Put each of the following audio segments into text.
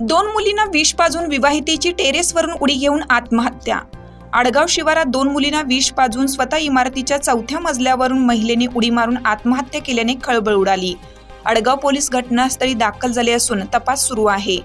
दोन मुलींना विष पाजून विवाहितेची टेरेसवरून उडी घेऊन आत्महत्या. आडगाव शिवारात दोन मुलींना विष पाजून स्वतः इमारतीच्या चौथ्या मजल्यावरून महिलेने उडी मारून आत्महत्या केल्याने खळबळ उडाली. आडगाव पोलीस घटनास्थळी दाखल झाले असून तपास सुरू आहे.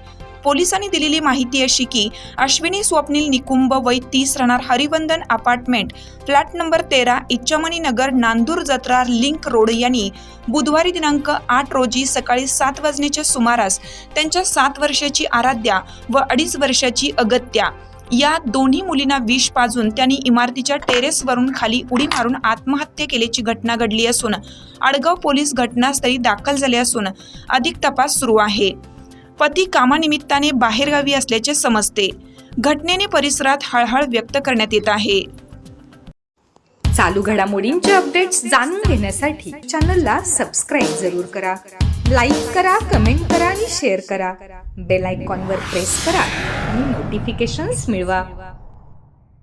पोलिसांनी दिलेली माहिती अशी की अश्विनी स्वप्नील निकुंब वय तीस राहणार हरिवंदन अपार्टमेंट फ्लॅट नंबर तेरा इच्छामणी नगर नांदूर जत्रा लिंक रोड यांनी बुधवारी दिनांक आठ रोजी सकाळी सात वाजण्याच्या सुमारास त्यांच्या सात वर्षाची आराध्या व अडीच वर्षाची अगत्या या दोन्ही मुलींना विष पाजून त्यांनी इमारतीच्या टेरेसवरून खाली उडी मारून आत्महत्या केल्याची घटना घडली असून आडगाव पोलीस घटनास्थळी दाखल झाले असून अधिक तपास सुरू आहे. पती कामानिमित्ताने बाहेरगावी असल्याचे समजते. घटनेने परिसरात हळहळ व्यक्त करण्यात येत आहे. चालू घडामोडींचे अपडेट्स जाणून घेण्यासाठी चॅनलला सबस्क्राईब जरूर करा. लाईक करा कमेंट करा आणि शेअर करा. बेल आयकॉनवर प्रेस करा आणि नोटिफिकेशन्स मिळवा.